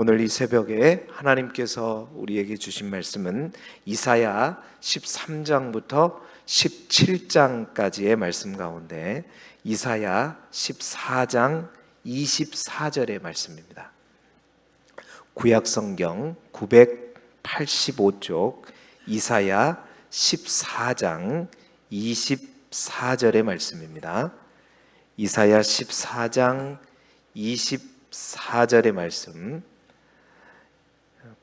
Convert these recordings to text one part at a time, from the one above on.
오늘 이 새벽에 하나님께서 우리에게 주신 말씀은 이사야 13장부터 17장까지의 말씀 가운데 이사야 14장 24절의 말씀입니다. 구약 성경 985쪽 이사야 14장 24절의 말씀입니다. 이사야 14장 24절의 말씀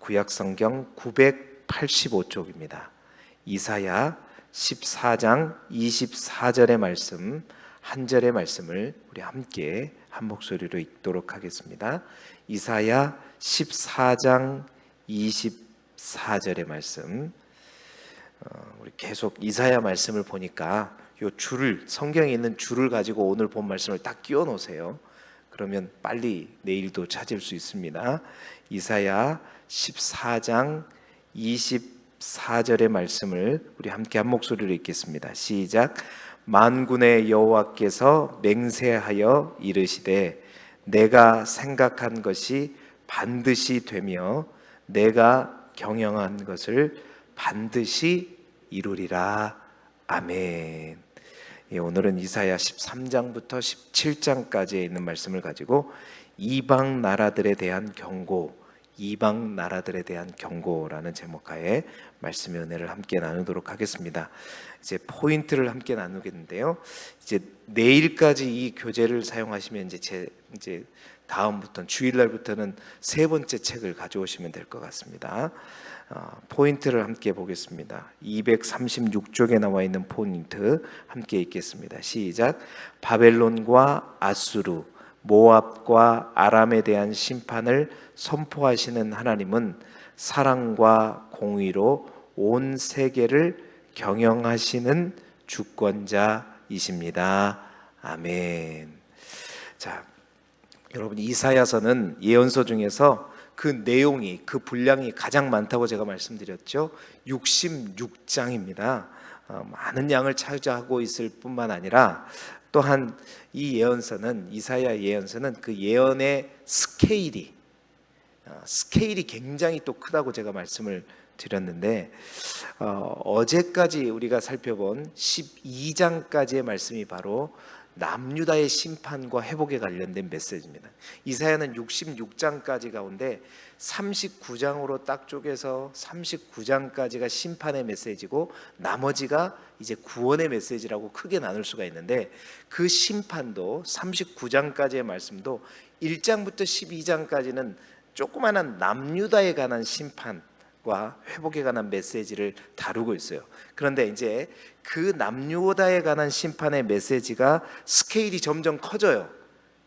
구약 성경 985쪽입니다. 이사야 14장 24절의 말씀 한 절의 말씀을 우리 함께 한 목소리로 읽도록 하겠습니다. 이사야 14장 24절의 말씀 어, 우리 계속 이사야 말씀을 보니까 요 줄을 성경에 있는 줄을 가지고 오늘 본 말씀을 딱 끼워 놓으세요. 그러면 빨리 내일도 찾을 수 있습니다. 이사야 14장 24절의 말씀을 우리 함께 한 목소리로 읽겠습니다. 시작. 만군의 여호와께서 맹세하여 이르시되 내가 생각한 것이 반드시 되며 내가 경영한 것을 반드시 이루리라. 아멘. 예, 오늘은 이사야 13장부터 17장까지에 있는 말씀을 가지고 이방 나라들에 대한 경고, 이방 나라들에 대한 경고라는 제목하에 말씀의 은혜를 함께 나누도록 하겠습니다. 이제 포인트를 함께 나누겠는데요. 이제 내일까지 이 교재를 사용하시면 이제 제 이제 다음부터 주일날부터는 세 번째 책을 가져오시면 될 것 같습니다. 어, 포인트를 함께 보겠습니다. 236쪽에 나와 있는 포인트 함께 읽겠습니다. 시작. 바벨론과 아수르, 모압과 아람에 대한 심판을 선포하시는 하나님은 사랑과 공의로 온 세계를 경영하시는 주권자이십니다. 아멘. 자, 여러분 이사야서는 예언서 중에서 그 내용이 그 분량이 가장 많다고 제가 말씀드렸죠. 66장입니다. 어, 많은 양을 차지하고 있을 뿐만 아니라 또한 이 예언서는 이사야 예언서는 그 예언의 스케일이 어, 스케일이 굉장히 또 크다고 제가 말씀을 드렸는데 어, 어제까지 우리가 살펴본 12장까지의 말씀이 바로 남유다의 심판과 회복에 관련된 메시지입니다. 이사야는 66장까지 가운데 39장으로 딱 쪼개서 39장까지가 심판의 메시지고 나머지가 이제 구원의 메시지라고 크게 나눌 수가 있는데 그 심판도 39장까지의 말씀도 1장부터 12장까지는 조그마한 남유다에 관한 심판 과 회복에 관한 메시지를 다루고 있어요. 그런데 이제 그 남유다에 관한 심판의 메시지가 스케일이 점점 커져요.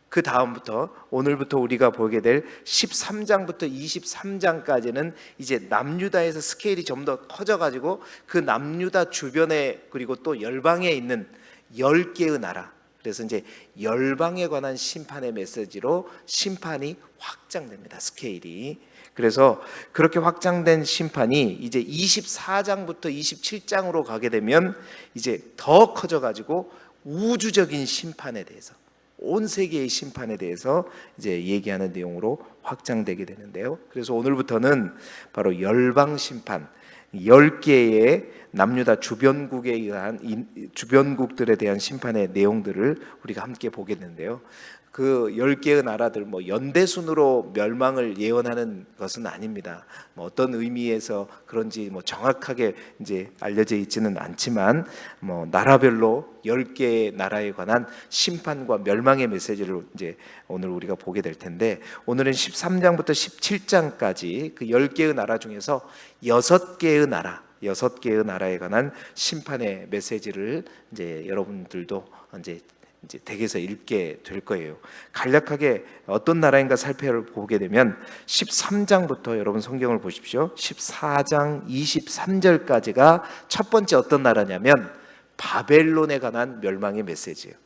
그 다음부터 오늘부터 우리가 보게 될 13장부터 23장까지는 이제 남유다에서 스케일이 좀 더 커져 가지고 그 남유다 주변에 그리고 또 열방에 있는 10개의 나라 그래서 이제 열방에 관한 심판의 메시지로 심판이 확장됩니다. 스케일이. 그래서 그렇게 확장된 심판이 이제 24장부터 27장으로 가게 되면 이제 더 커져 가지고 우주적인 심판에 대해서 온 세계의 심판에 대해서 이제 얘기하는 내용으로 확장되게 되는데요. 그래서 오늘부터는 바로 열방 심판 10개의 남유다 주변국에 의한 주변국들에 대한 심판의 내용들을 우리가 함께 보겠는데요. 그 10개의 나라들 뭐 연대 순으로 멸망을 예언하는 것은 아닙니다. 뭐 어떤 의미에서 그런지 뭐 정확하게 이제 알려져 있지는 않지만 뭐 나라별로 10개의 나라에 관한 심판과 멸망의 메시지를 이제 오늘 우리가 보게 될 텐데 오늘은 13장부터 17장까지 그 10개의 나라 중에서 6개의 나라 여섯 개의 나라에 관한 심판의 메시지를 이제 여러분들도 이제 이제 댁에서 읽게 될 거예요. 간략하게 어떤 나라인가 살펴보게 되면 13장부터 여러분 성경을 보십시오. 14장 23절까지가 첫 번째 어떤 나라냐면 바벨론에 관한 멸망의 메시지예요.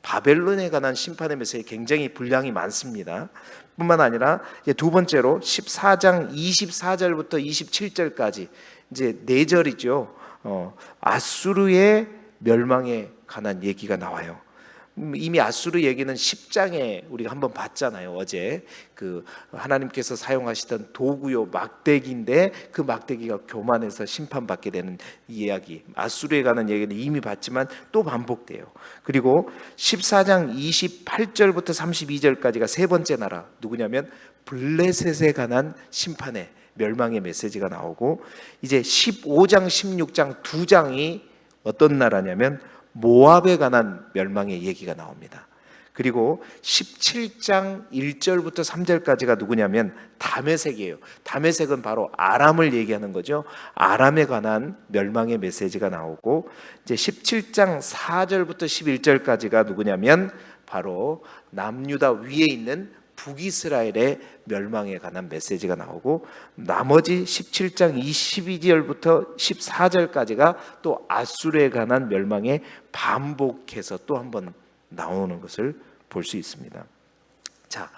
바벨론에 관한 심판의 메시지 굉장히 분량이 많습니다. 뿐만 아니라 두 번째로 14장 24절부터 27절까지 이제 네 절이죠. 어, 아수르의 멸망에 관한 얘기가 나와요. 음, 이미 아수르 얘기는 10장에 우리가 한번 봤잖아요. 어제 그 하나님께서 사용하시던 도구요 막대기인데 그 막대기가 교만해서 심판받게 되는 이야기. 아수르에 관한 얘기는 이미 봤지만 또 반복돼요. 그리고 14장 28절부터 32절까지가 세 번째 나라 누구냐면 블레셋에 관한 심판의 멸망의 메시지가 나오고 이제 15장 16장 두 장이 어떤 나라냐면 모압에 관한 멸망의 얘기가 나옵니다. 그리고 17장 1절부터 3절까지가 누구냐면 다메색이에요. 다메색은 바로 아람을 얘기하는 거죠. 아람에 관한 멸망의 메시지가 나오고 이제 17장 4절부터 11절까지가 누구냐면 바로 남유다 위에 있는 북이스라엘의 멸망에 관한 메시지가 나오고 나머지 17장 22절부터 14절까지가 또 아수르에 관한 멸망에 반복해서 또 한 번 나오는 것을 볼 수 있습니다. 자,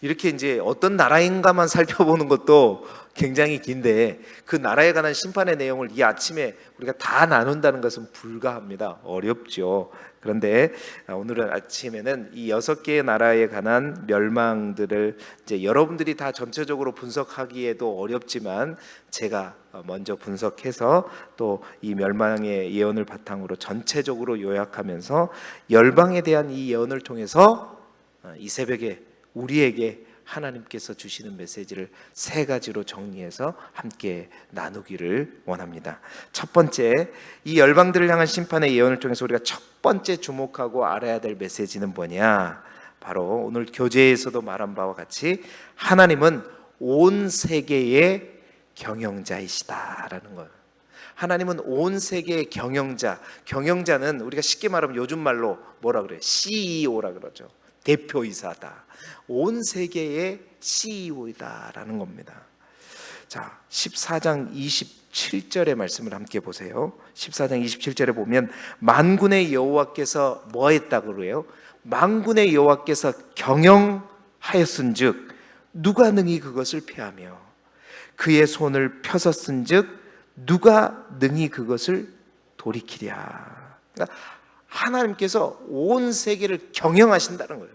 이렇게 이제 어떤 나라인가만 살펴보는 것도 굉장히 긴데 그 나라에 관한 심판의 내용을 이 아침에 우리가 다 나눈다는 것은 불가합니다. 어렵죠. 그런데 오늘 아침에는 이 여섯 개의 나라에 관한 멸망들을 이제 여러분들이 다 전체적으로 분석하기에도 어렵지만 제가 먼저 분석해서 또 이 멸망의 예언을 바탕으로 전체적으로 요약하면서 열방에 대한 이 예언을 통해서 이 새벽에 우리에게 하나님께서 주시는 메시지를 세 가지로 정리해서 함께 나누기를 원합니다. 첫 번째, 이 열방들을 향한 심판의 예언을 통해서 우리가 첫 번째 주목하고 알아야 될 메시지는 뭐냐? 바로 오늘 교재에서도 말한 바와 같이 하나님은 온 세계의 경영자이시다라는 거예요. 하나님은 온 세계의 경영자. 경영자는 우리가 쉽게 말하면 요즘 말로 뭐라 그래요? CEO라 그러죠. 대표이사다. 온 세계의 CEO이다라는 겁니다. 자, 14장 27절의 말씀을 함께 보세요. 14장 27절에 보면 만군의 여호와께서 뭐 했다고 그래요? 만군의 여호와께서 경영하였은즉 누가 능히 그것을 패하며 그의 손을 펴섰은즉 누가 능히 그것을 돌이키랴. 그러니까 하나님께서 온 세계를 경영하신다는 거예요.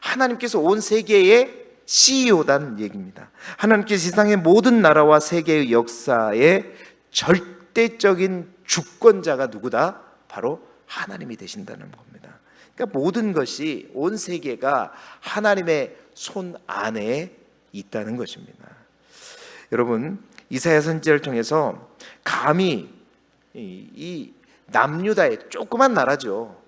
하나님께서 온 세계의 CEO다는 얘기입니다. 하나님께서 세상의 모든 나라와 세계의 역사의 절대적인 주권자가 누구다? 바로 하나님이 되신다는 겁니다. 그러니까 모든 것이 온 세계가 하나님의 손 안에 있다는 것입니다. 여러분 이사야 선지를 통해서 감히 이, 이 남유다의 조그만 나라죠.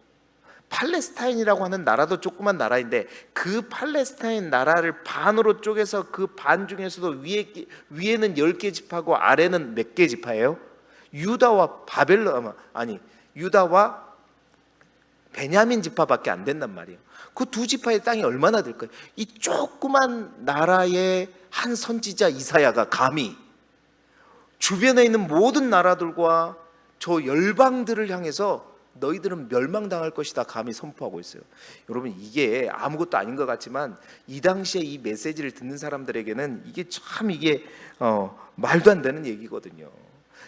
팔레스타인이라고 하는 나라도 조그만 나라인데 그 팔레스타인 나라를 반으로 쪼개서 그 반 중에서도 위에 위에는 10개 지파고 아래는 몇 개 지파예요? 유다와 바벨론 아니 유다와 베냐민 지파밖에 안 된단 말이에요. 그 두 지파의 땅이 얼마나 될까요? 이 조그만 나라의 한 선지자 이사야가 감히 주변에 있는 모든 나라들과 저 열방들을 향해서 너희들은 멸망당할 것이다 감히 선포하고 있어요. 여러분 이게 아무것도 아닌 것 같지만 이 당시에 이 메시지를 듣는 사람들에게는 이게 참 이게 어, 말도 안 되는 얘기거든요.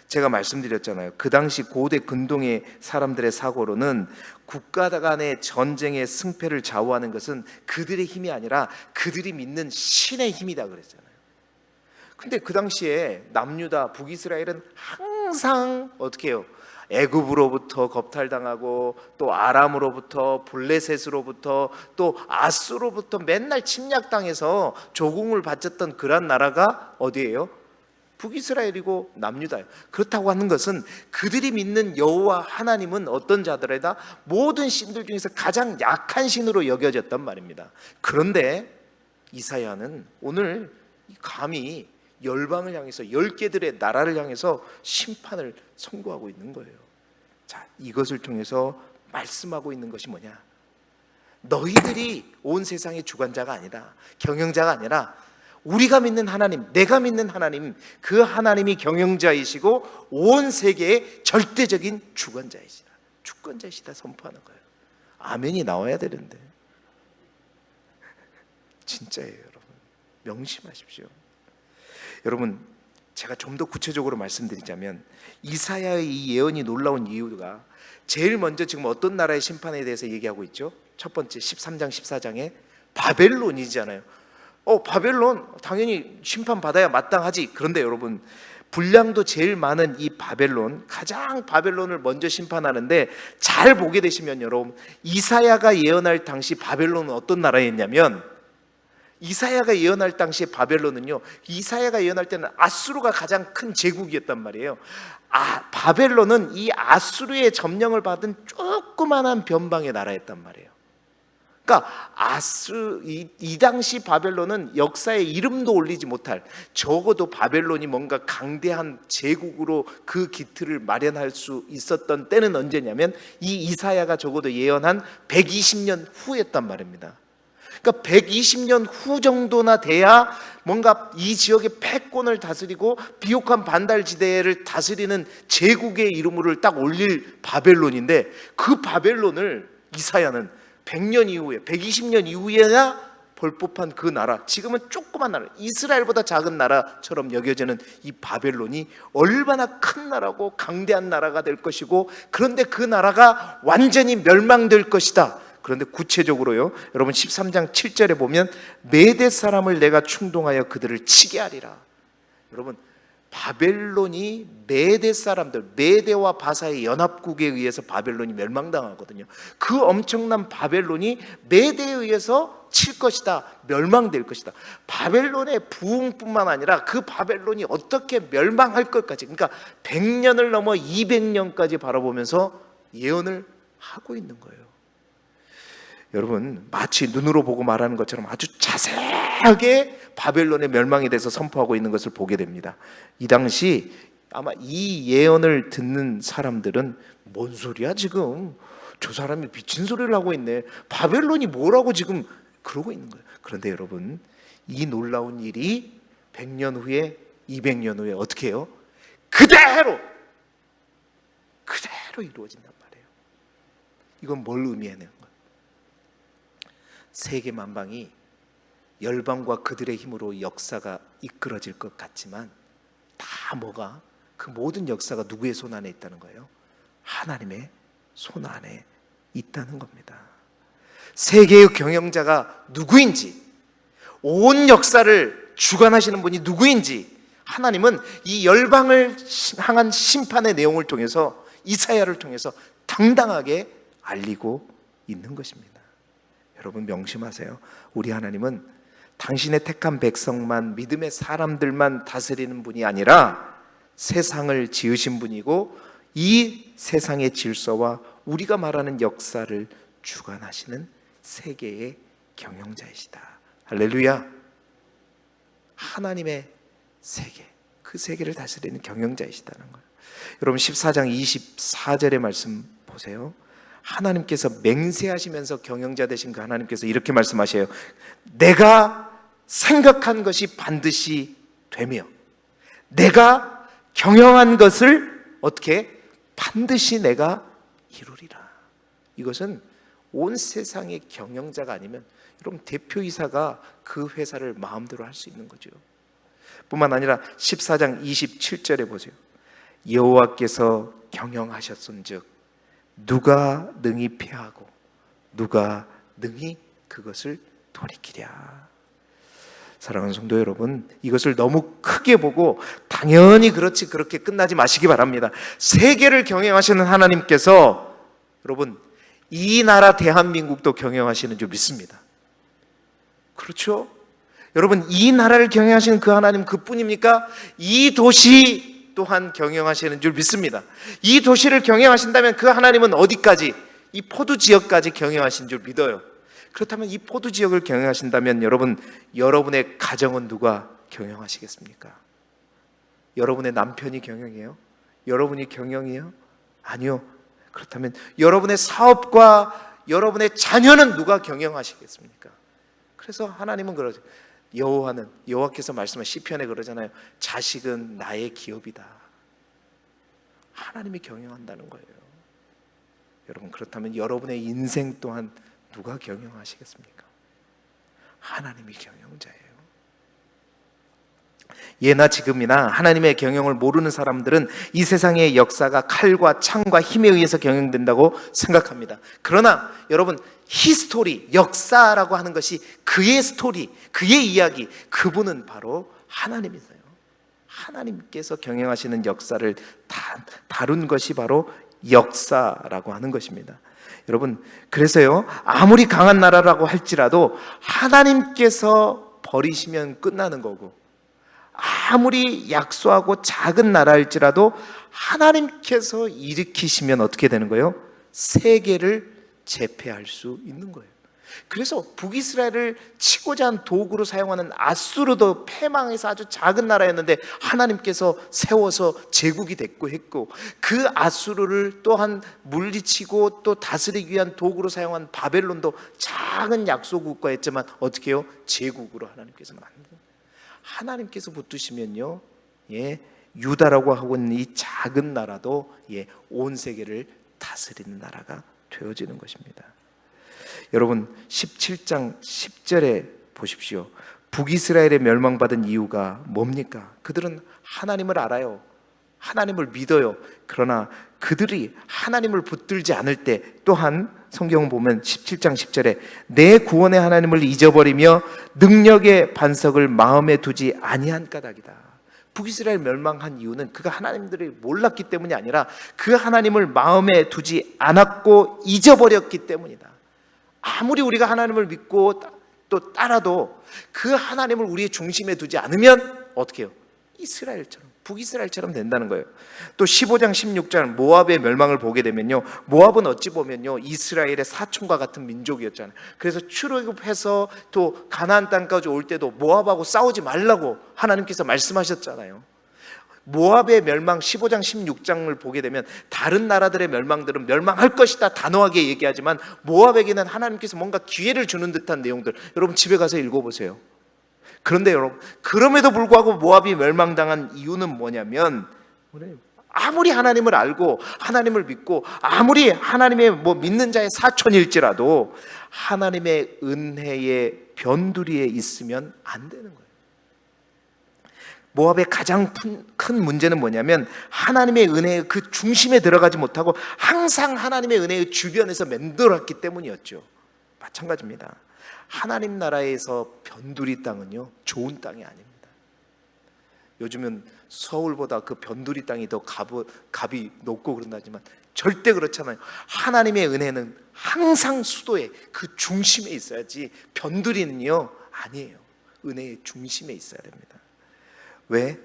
제가 말씀드렸잖아요. 그 당시 고대 근동의 사람들의 사고로는 국가 간의 전쟁의 승패를 좌우하는 것은 그들의 힘이 아니라 그들이 믿는 신의 힘이다 그랬잖아요. 근데 그 당시에 남유다 북이스라엘은 항상 어떻게 해요? 애굽으로부터 겁탈당하고 또 아람으로부터 블레셋으로부터 또 아스로부터 맨날 침략당해서 조공을 바쳤던 그런 나라가 어디예요? 북이스라엘이고 남유다예요. 그렇다고 하는 것은 그들이 믿는 여호와 하나님은 어떤 자들에다 모든 신들 중에서 가장 약한 신으로 여겨졌단 말입니다. 그런데 이사야는 오늘 감히 열방을 향해서 열 개들의 나라를 향해서 심판을 선고하고 있는 거예요. 자, 이것을 통해서 말씀하고 있는 것이 뭐냐? 너희들이 온 세상의 주관자가 아니다. 경영자가 아니라 우리가 믿는 하나님, 내가 믿는 하나님, 그 하나님이 경영자이시고 온 세계의 절대적인 주관자이시다. 주권자이시다 선포하는 거예요. 아멘이 나와야 되는데. 진짜예요, 여러분. 명심하십시오. 여러분 제가 좀 더 구체적으로 말씀드리자면 이사야의 이 예언이 놀라운 이유가 제일 먼저 지금 어떤 나라의 심판에 대해서 얘기하고 있죠? 첫 번째 13장 14장에 바벨론이잖아요. 어, 바벨론 당연히 심판 받아야 마땅하지. 그런데 여러분 분량도 제일 많은 이 바벨론 가장 바벨론을 먼저 심판하는데 잘 보게 되시면 여러분 이사야가 예언할 당시 바벨론은 어떤 나라였냐면 이사야가 예언할 당시에 바벨론은요 이사야가 예언할 때는 아수르가 가장 큰 제국이었단 말이에요 아 바벨론은 이 아수르의 점령을 받은 조그만한 변방의 나라였단 말이에요 그러니까 아수 이, 이 당시 바벨론은 역사에 이름도 올리지 못할 적어도 바벨론이 뭔가 강대한 제국으로 그 기틀을 마련할 수 있었던 때는 언제냐면 이 이사야가 적어도 예언한 120년 후였단 말입니다. 그러니까 120년 후 정도나 돼야 뭔가 이 지역의 패권을 다스리고 비옥한 반달 지대를 다스리는 제국의 이름을 딱 올릴 바벨론인데 그 바벨론을 이사야는 100년 이후에 120년 이후에야 볼 법한 그 나라 지금은 조그만 나라 이스라엘보다 작은 나라처럼 여겨지는 이 바벨론이 얼마나 큰 나라고 강대한 나라가 될 것이고 그런데 그 나라가 완전히 멸망될 것이다 그런데 구체적으로요 여러분 13장 7절에 보면 메대 사람을 내가 충동하여 그들을 치게 하리라 여러분 바벨론이 메대 사람들 메대와 바사의 연합국에 의해서 바벨론이 멸망당하거든요. 그 엄청난 바벨론이 메대에 의해서 칠 것이다. 멸망될 것이다. 바벨론의 부흥뿐만 아니라 그 바벨론이 어떻게 멸망할 것까지 그러니까 100년을 넘어 200년까지 바라보면서 예언을 하고 있는 거예요. 여러분 마치 눈으로 보고 말하는 것처럼 아주 자세하게 바벨론의 멸망에 대해서 선포하고 있는 것을 보게 됩니다. 이 당시 아마 이 예언을 듣는 사람들은 뭔 소리야 지금 저 사람이 미친 소리를 하고 있네. 바벨론이 뭐라고 지금 그러고 있는 거예요. 그런데 여러분 이 놀라운 일이 100년 후에 200년 후에 어떻게 해요? 그대로 그대로 이루어진단 말이에요. 이건 뭘 거예요? 세계 만방이 열방과 그들의 힘으로 역사가 이끌어질 것 같지만 다 뭐가 그 모든 역사가 누구의 손 안에 있다는 거예요? 하나님의 손 안에 있다는 겁니다. 세계의 경영자가 누구인지 온 역사를 주관하시는 분이 누구인지 하나님은 이 열방을 향한 심판의 내용을 통해서 이사야를 통해서 당당하게 알리고 있는 것입니다. 여러분 명심하세요. 우리 하나님은 당신의 택한 백성만 믿음의 사람들만 다스리는 분이 아니라 세상을 지으신 분이고 이 세상의 질서와 우리가 말하는 역사를 주관하시는 세계의 경영자이시다. 할렐루야. 하나님의 세계, 그 세계를 다스리는 경영자이시다는 거예요. 여러분 14장 24절의 말씀 보세요. 하나님께서 맹세하시면서 경영자 되신 그 하나님께서 이렇게 말씀하셔요. 내가 생각한 것이 반드시 되며 내가 경영한 것을 어떻게 반드시 내가 이루리라. 이것은 온 세상의 경영자가 아니면 여러분 대표이사가 그 회사를 마음대로 할 수 있는 거죠. 뿐만 아니라 14장 27절에 보세요. 여호와께서 경영하셨은즉 누가 능히 피하고 누가 능히 그것을 돌이키랴. 사랑하는 성도 여러분, 이것을 너무 크게 보고 당연히 그렇지 그렇게 끝나지 마시기 바랍니다. 세계를 경영하시는 하나님께서 여러분 이 나라 대한민국도 경영하시는 줄 믿습니다. 그렇죠? 여러분 이 나라를 경영하시는 그 하나님 그뿐입니까? 이 도시 또한 경영하시는 줄 믿습니다. 이 도시를 경영하신다면 그 하나님은 어디까지 이 포도 지역까지 경영하신 줄 믿어요. 그렇다면 이 포도 지역을 경영하신다면 여러분 여러분의 가정은 누가 경영하시겠습니까? 여러분의 남편이 경영해요? 여러분이 경영이요? 아니요. 그렇다면 여러분의 사업과 여러분의 자녀는 누가 경영하시겠습니까? 그래서 하나님은 그러죠. 여호와는 여호와께서 말씀한 시편에 그러잖아요. 자식은 나의 기업이다. 하나님이 경영한다는 거예요. 여러분 그렇다면 여러분의 인생 또한 누가 경영하시겠습니까? 하나님이 경영자예요. 예나 지금이나 하나님의 경영을 모르는 사람들은 이 세상의 역사가 칼과 창과 힘에 의해서 경영된다고 생각합니다. 그러나 여러분 히스토리, 역사라고 하는 것이 그의 스토리, 그의 이야기, 그분은 바로 하나님이세요. 하나님께서 경영하시는 역사를 다, 다룬 것이 바로 역사라고 하는 것입니다. 여러분, 그래서요, 아무리 강한 나라라고 할지라도 하나님께서 버리시면 끝나는 거고, 아무리 약소하고 작은 나라일지라도 하나님께서 일으키시면 어떻게 되는 거예요? 세계를 제패할 수 있는 거예요. 그래서 북이스라엘을 치고자 한 도구로 사용하는 아수르도 패망해서 아주 작은 나라였는데 하나님께서 세워서 제국이 됐고 했고 그 아수르를 또한 물리치고 또 다스리기 위한 도구로 사용한 바벨론도 작은 약소 국가였지만 어떻게 해요? 제국으로 하나님께서 만든 하나님께서 붙드시면요, 예, 유다라고 하고 있는 이 작은 나라도 예, 온 세계를 다스리는 나라가 되어지는 것입니다. 여러분 17장 10절에 보십시오. 북이스라엘에 멸망받은 이유가 뭡니까? 그들은 하나님을 알아요. 하나님을 믿어요. 그러나 그들이 하나님을 붙들지 않을 때 또한 성경 보면 17장 10절에 내 구원의 하나님을 잊어버리며 능력의 반석을 마음에 두지 아니한 까닭이다. 북이스라엘 멸망한 이유는 그가 하나님들을 몰랐기 때문이 아니라 그 하나님을 마음에 두지 않았고 잊어버렸기 때문이다. 아무리 우리가 하나님을 믿고 또 따라도 그 하나님을 우리의 중심에 두지 않으면 어떻게 해요? 이스라엘처럼 북이스라엘처럼 된다는 거예요. 또 15장 16장 모압의 멸망을 보게 되면요. 모압은 어찌 보면요. 이스라엘의 사촌과 같은 민족이었잖아요. 그래서 출애굽해서 또 가나안 땅까지 올 때도 모압하고 싸우지 말라고 하나님께서 말씀하셨잖아요. 모압의 멸망 15장 16장을 보게 되면 다른 나라들의 멸망들은 멸망할 것이다 단호하게 얘기하지만 모압에게는 하나님께서 뭔가 기회를 주는 듯한 내용들 여러분 집에 가서 읽어보세요. 그런데 여러분 그럼에도 불구하고 모압이 멸망당한 이유는 뭐냐면 아무리 하나님을 알고 하나님을 믿고 아무리 하나님의 뭐 믿는 자의 사촌일지라도 하나님의 은혜의 변두리에 있으면 안 되는 거예요. 모압의 가장 큰 문제는 뭐냐면 하나님의 은혜의 그 중심에 들어가지 못하고 항상 하나님의 은혜의 주변에서 맴돌았기 때문이었죠. 마찬가지입니다. 하나님 나라에서 변두리 땅은요 좋은 땅이 아닙니다. 요즘은 서울보다 그 변두리 땅이 더 값, 값이 높고 그런다지만 절대 그렇잖아요. 하나님의 은혜는 항상 수도에 그 중심에 있어야지 변두리는요 아니에요. 은혜의 중심에 있어야 됩니다. 왜?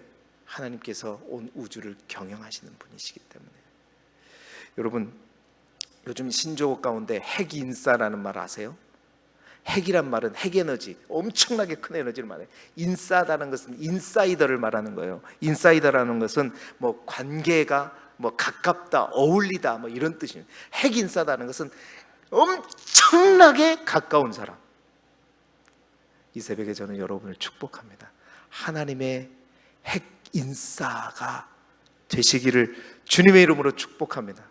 하나님께서 온 우주를 경영하시는 분이시기 때문에. 여러분, 요즘 신조어 가운데 핵인싸라는 말 아세요? 핵이란 말은 핵 에너지, 엄청나게 큰 에너지를 말해요. 인싸다는 것은 인사이더를 말하는 거예요. 인사이더라는 것은 뭐 관계가 뭐 가깝다, 어울리다, 뭐 이런 뜻이에요. 핵 인싸다는 것은 엄청나게 가까운 사람. 이 새벽에 저는 여러분을 축복합니다. 하나님의 핵 인싸가 되시기를 주님의 이름으로 축복합니다.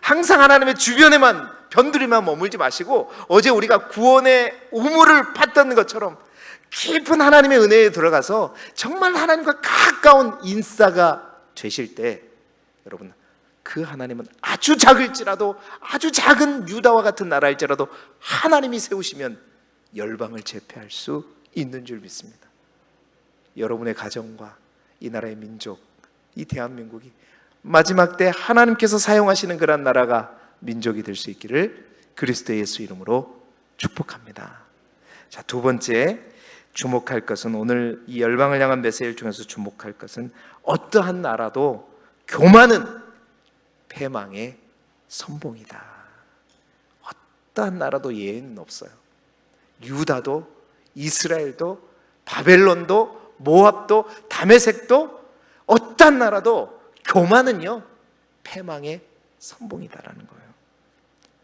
항상 하나님의 주변에만 변두리만 머물지 마시고 어제 우리가 구원의 우물을 팠던 것처럼 깊은 하나님의 은혜에 들어가서 정말 하나님과 가까운 인싸가 되실 때 여러분 그 하나님은 아주 작을지라도 아주 작은 유다와 같은 나라일지라도 하나님이 세우시면 열방을 제패할 수 있는 줄 믿습니다. 여러분의 가정과 이 나라의 민족, 이 대한민국이 마지막 때 하나님께서 사용하시는 그런 나라가 민족이 될 수 있기를 그리스도 예수 이름으로 축복합니다. 자, 두 번째 주목할 것은 오늘 이 열방을 향한 메시지를 중에서 주목할 것은 어떠한 나라도 교만은 패망의 선봉이다. 어떠한 나라도 예외는 없어요. 유다도 이스라엘도 바벨론도 모압도 다메섹도 어떤 나라도 교만은요 패망의 선봉이다라는 거예요.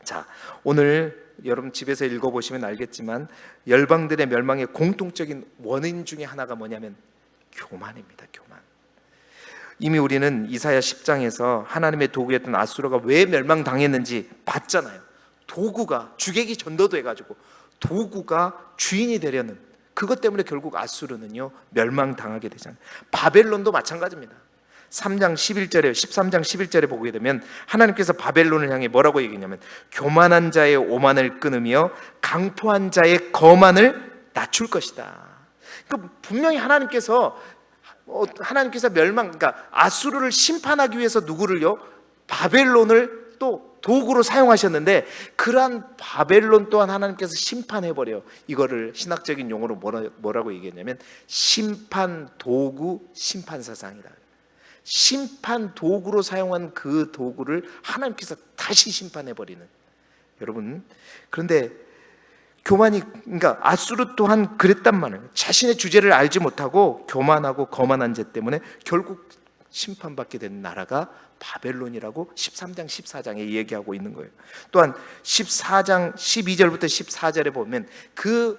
자, 오늘 여러분 집에서 읽어보시면 알겠지만 열방들의 멸망의 공통적인 원인 중에 하나가 뭐냐면 교만입니다. 교만. 이미 우리는 이사야 10장에서 하나님의 도구였던 아수르가 왜 멸망당했는지 봤잖아요. 도구가 주객이 전도돼 가지고 도구가 주인이 되려는 그것 때문에 결국 아수르는요 멸망당하게 되잖아요. 바벨론도 마찬가지입니다. 3장 11절에 13장 11절에 보게 되면 하나님께서 바벨론을 향해 뭐라고 얘기했냐면 교만한 자의 오만을 끊으며 강포한 자의 거만을 낮출 것이다. 그 분명히 하나님께서 어, 하나님께서 멸망 그러니까 아수르를 심판하기 위해서 누구를요? 바벨론을 또 도구로 사용하셨는데 그러한 바벨론 또한 하나님께서 심판해 버려. 이거를 신학적인 용어로 뭐라, 뭐라 고 얘기했냐면 심판 도구 심판 사상이다. 심판 도구로 사용한 그 도구를 하나님께서 다시 심판해 버리는. 여러분 그런데 교만이 그러니까 아수르 또한 그랬단 말이에요. 자신의 주제를 알지 못하고 교만하고 거만한 죄 때문에 결국 심판받게 된 나라가 바벨론이라고 13장 14장에 얘기하고 있는 거예요. 또한 14장 12절부터 14절에 보면 그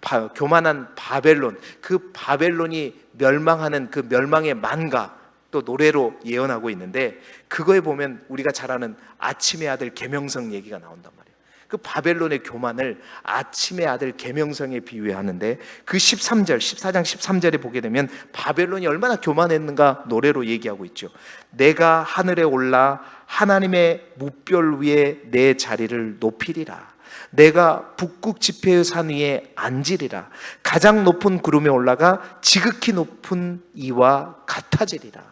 바- 교만한 바벨론 그 바벨론이 멸망하는 그 멸망의 만가 또 노래로 예언하고 있는데 그거에 보면 우리가 잘 아는 아침의 아들 계명성 얘기가 나온단 말이에요. 그 바벨론의 교만을 아침의 아들 계명성에 비유하는데 그 13절 14장 13절에 보게 되면 바벨론이 얼마나 교만했는가 노래로 얘기하고 있죠. 내가 하늘에 올라 하나님의 무별 위에 내 자리를 높이리라. 내가 북극 지폐의 산 위에 앉으리라. 가장 높은 구름에 올라가 지극히 높은 이와 같아지리라.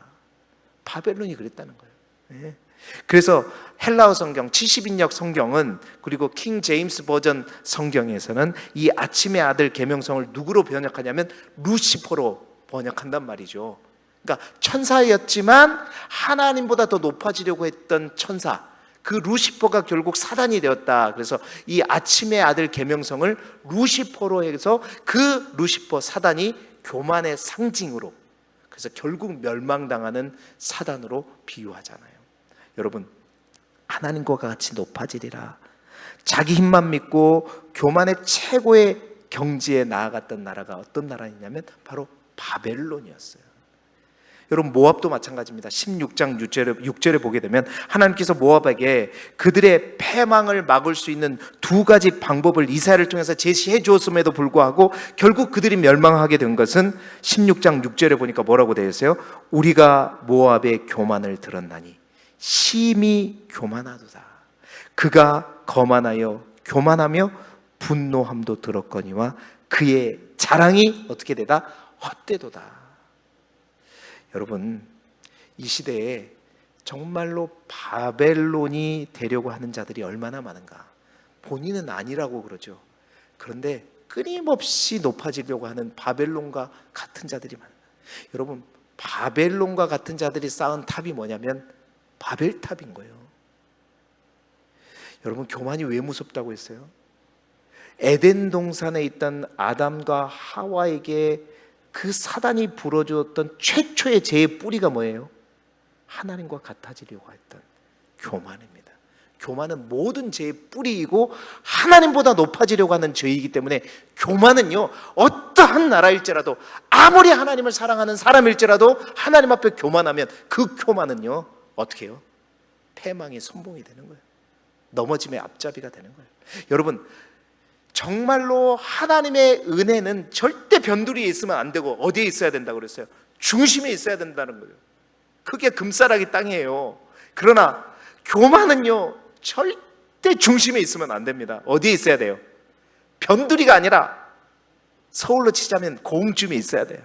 바벨론이 그랬다는 거예요. 예. 그래서 헬라어 성경 70인역 성경은 그리고 킹 제임스 버전 성경에서는 이 아침의 아들 계명성을 누구로 번역하냐면 루시퍼로 번역한단 말이죠. 그러니까 천사였지만 하나님보다 더 높아지려고 했던 천사. 그 루시퍼가 결국 사단이 되었다. 그래서 이 아침의 아들 계명성을 루시퍼로 해서 그 루시퍼 사단이 교만의 상징으로 그래서 결국 멸망당하는 사단으로 비유하잖아요. 여러분 하나님과 같이 높아지리라. 자기 힘만 믿고 교만의 최고의 경지에 나아갔던 나라가 어떤 나라였냐면 바로 바벨론이었어요. 여러분 모압도 마찬가지입니다. 16장 6절에, 6절에 보게 되면 하나님께서 모압에게 그들의 패망을 막을 수 있는 두 가지 방법을 이사야를 통해서 제시해 주었음에도 불구하고 결국 그들이 멸망하게 된 것은 16장 6절에 보니까 뭐라고 되어 있어요? 우리가 모압의 교만을 들었나니 심히 교만하도다. 그가 거만하여 교만하며 분노함도 들었거니와 그의 자랑이 어떻게 되다? 헛되도다. 여러분, 이 시대에 정말로 바벨론이 되려고 하는 자들이 얼마나 많은가? 본인은 아니라고 그러죠. 그런데 끊임없이 높아지려고 하는 바벨론과 같은 자들이 많아요. 여러분, 바벨론과 같은 자들이 쌓은 탑이 뭐냐면 바벨탑인 거예요. 여러분, 교만이 왜 무섭다고 했어요? 에덴 동산에 있던 아담과 하와에게 그 사단이 불어주었던 최초의 죄의 뿌리가 뭐예요? 하나님과 같아지려고 했던 교만입니다. 교만은 모든 죄의 뿌리이고 하나님보다 높아지려고 하는 죄이기 때문에 교만은요 어떠한 나라일지라도 아무리 하나님을 사랑하는 사람일지라도 하나님 앞에 교만하면 그 교만은요 어떻게 해요? 패망의 선봉이 되는 거예요. 넘어짐의 앞잡이가 되는 거예요. 여러분 정말로 하나님의 은혜는 절대 변두리에 있으면 안 되고 어디에 있어야 된다고 그랬어요? 중심에 있어야 된다는 거예요. 그게 금싸라기 땅이에요. 그러나 교만은요 절대 중심에 있으면 안 됩니다. 어디에 있어야 돼요? 변두리가 아니라 서울로 치자면 공중에 있어야 돼요.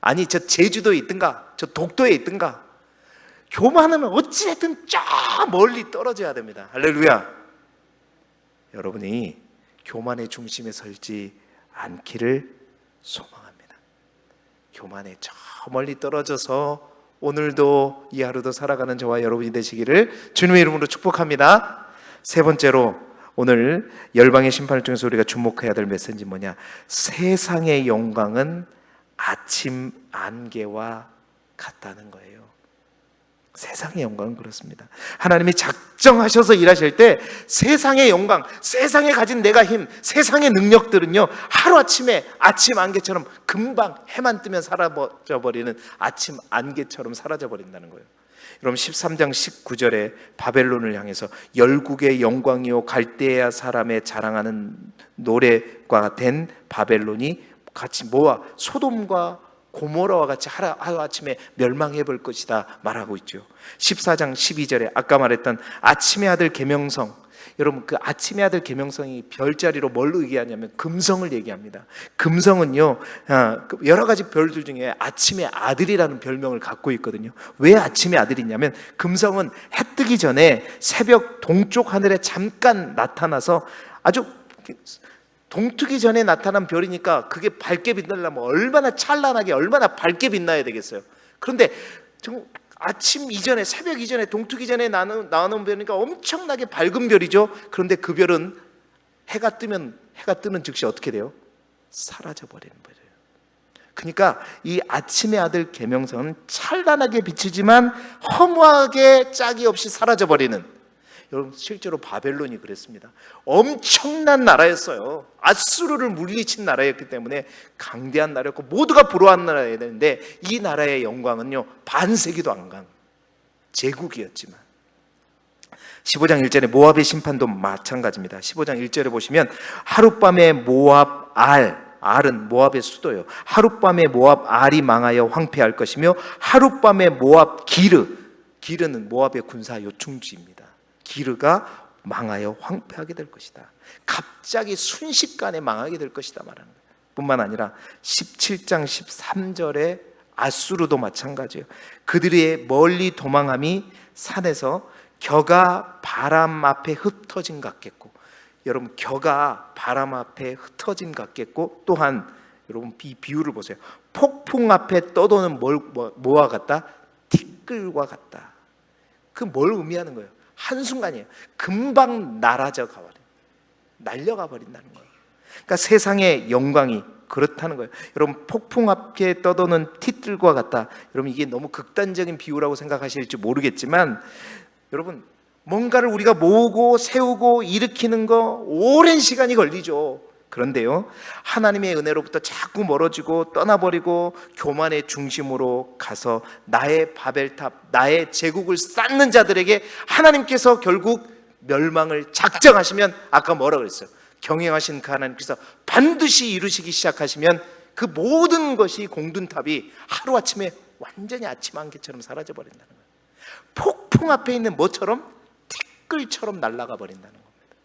아니 저 제주도에 있든가 저 독도에 있든가 교만은 어찌됐든 저 멀리 떨어져야 됩니다. 할렐루야. 여러분이 교만의 중심에 설지 않기를 소망합니다. 교만에 저 멀리 떨어져서 오늘도 이 하루도 살아가는 저와 여러분이 되시기를 주님의 이름으로 축복합니다. 세 번째로 오늘 열방의 심판을 통해서 우리가 주목해야 될 메시지 뭐냐? 세상의 영광은 아침 안개와 같다는 거예요. 세상의 영광은 그렇습니다. 하나님이 작정하셔서 일하실 때 세상의 영광, 세상에 가진 내가 힘, 세상의 능력들은요 하루아침에 아침 안개처럼 금방 해만 뜨면 사라져 버리는 아침 안개처럼 사라져 버린다는 거예요. 여러분 13장 19절에 바벨론을 향해서 열국의 영광이요 갈대아 사람의 자랑하는 노래가 된 바벨론이 같이 모아 소돔과 고모라와 같이 하루, 하루아침에 멸망해 볼 것이다 말하고 있죠. 14장 12절에 아까 말했던 아침의 아들 계명성 여러분 그 아침의 아들 계명성이 별자리로 뭘 의미하냐면 금성을 얘기합니다. 금성은요 아, 그 여러 가지 별들 중에 아침의 아들이라는 별명을 갖고 있거든요. 왜 아침의 아들이냐면 금성은 해 뜨기 전에 새벽 동쪽 하늘에 잠깐 나타나서 아주 동트기 전에 나타난 별이니까 그게 밝게 빛나려면 얼마나 찬란하게 얼마나 밝게 빛나야 되겠어요. 그런데 정 아침 이전에 새벽 이전에 동트기 전에 나는 나오는 별이니까 엄청나게 밝은 별이죠. 그런데 그 별은 해가 뜨면 해가 뜨는 즉시 어떻게 돼요? 사라져 버리는 거예요. 그러니까 이 아침의 아들 계명성은 찬란하게 비치지만 허무하게 짝이 없이 사라져 버리는 여러분 실제로 바벨론이 그랬습니다. 엄청난 나라였어요. 아수르를 물리친 나라였기 때문에 강대한 나라였고 모두가 부러워하는 나라였는데 이 나라의 영광은요 반세기도 안 간 제국이었지만 15장 1절에 모압의 심판도 마찬가지입니다. 15장 1절에 보시면 하룻밤에 모압 알 알은 모압의 수도요. 하룻밤에 모압 알이 망하여 황폐할 것이며 하룻밤에 모압 기르 기르는 모압의 군사 요충지입니다. 기르가 망하여 황폐하게 될 것이다. 갑자기 순식간에 망하게 될 것이다 말하는 거예요. 뿐만 아니라 17장 13절에 아수르도 마찬가지예요. 그들의 멀리 도망함이 산에서 겨가 바람 앞에 흩어진 같겠고 여러분 겨가 바람 앞에 흩어진 같겠고 또한 여러분 비 비유를 보세요. 폭풍 앞에 떠도는 뭘, 뭐, 뭐와 같다? 티끌과 같다. 그 뭘 의미하는 거예요? 한순간이에요. 금방 날아져 가버려. 날려가 버린다는 거예요. 그러니까 세상의 영광이 그렇다는 거예요. 여러분 폭풍 앞에 떠도는 티끌과 같다. 여러분 이게 너무 극단적인 비유라고 생각하실지 모르겠지만 여러분 뭔가를 우리가 모으고 세우고 일으키는 거 오랜 시간이 걸리죠. 그런데요, 하나님의 은혜로부터 자꾸 멀어지고 떠나버리고 교만의 중심으로 가서 나의 바벨탑, 나의 제국을 쌓는 자들에게 하나님께서 결국 멸망을 작정하시면 아까 뭐라 그랬어요? 경영하신 그 하나님께서 반드시 이루시기 시작하시면 그 모든 것이 공든탑이 하루아침에 완전히 아침 안개처럼 사라져 버린다는 거예요. 폭풍 앞에 있는 뭐처럼 티끌처럼 날아가 버린다는 겁니다.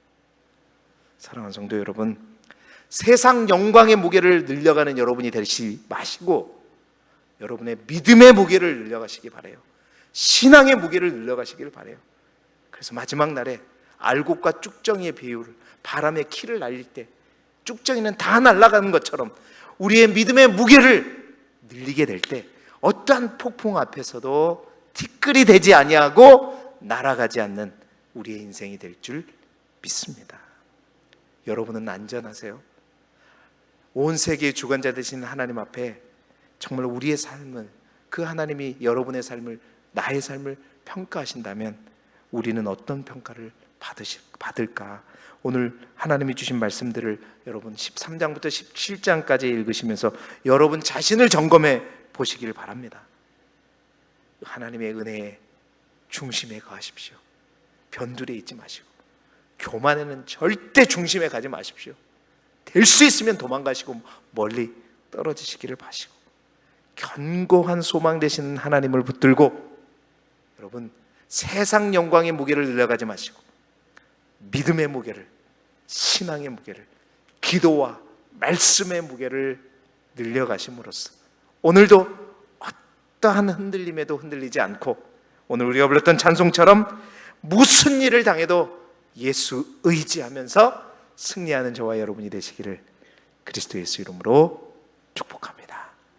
사랑하는 성도 여러분, 세상 영광의 무게를 늘려가는 여러분이 되시 마시고 여러분의 믿음의 무게를 늘려가시기 바래요. 신앙의 무게를 늘려가시기를 바래요. 그래서 마지막 날에 알곡과 쭉정이의 비유를 바람에 키를 날릴 때 쭉정이는 다 날아가는 것처럼 우리의 믿음의 무게를 늘리게 될 때 어떠한 폭풍 앞에서도 티끌이 되지 아니하고 날아가지 않는 우리의 인생이 될 줄 믿습니다. 여러분은 안전하세요? 온 세계의 주관자 되신 하나님 앞에 정말 우리의 삶을 그 하나님이 여러분의 삶을 나의 삶을 평가하신다면 우리는 어떤 평가를 받으실 받을까? 오늘 하나님이 주신 말씀들을 여러분 13장부터 17장까지 읽으시면서 여러분 자신을 점검해 보시기를 바랍니다. 하나님의 은혜의 중심에 가십시오. 변두리에 있지 마시고 교만에는 절대 중심에 가지 마십시오. 될 수 있으면 도망가시고 멀리 떨어지시기를 바시고 견고한 소망 되시는 하나님을 붙들고 여러분 세상 영광의 무게를 늘려가지 마시고 믿음의 무게를 신앙의 무게를 기도와 말씀의 무게를 늘려가심으로써 오늘도 어떠한 흔들림에도 흔들리지 않고 오늘 우리가 불렀던 찬송처럼 무슨 일을 당해도 예수 의지하면서 승리하는 저와 여러분이 되시기를 그리스도 예수 이름으로 축복합니다.